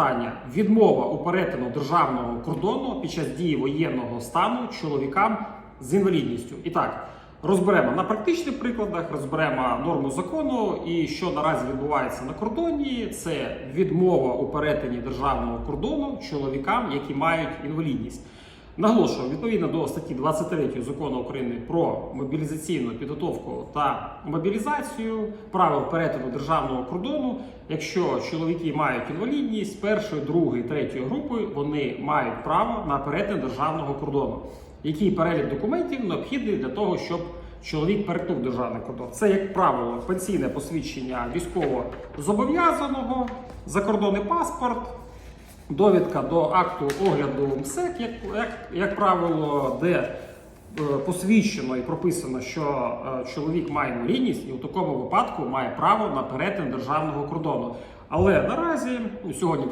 Питання відмова у перетину державного кордону під час дії воєнного стану чоловікам з інвалідністю. І так розберемо на практичних прикладах, розберемо норму закону і що наразі відбувається на кордоні. Це відмова у перетині державного кордону чоловікам, які мають інвалідність. Наголошую, відповідно до статті 23 закону України про мобілізаційну підготовку та мобілізацію правил перетину державного кордону. Якщо чоловіки мають інвалідність першої, другої, третьої групи, вони мають право на перетин державного кордону. Який перелік документів необхідний для того, щоб чоловік перетнув державний кордон? Це, як правило, пенсійне посвідчення військово зобов'язаного, закордонний паспорт, довідка до акту огляду МСЕК, як, як, як правило, де е, посвідчено і прописано, що е, чоловік має інвалідність і у такому випадку має право на перетин державного кордону. Але наразі ну, сьогодні,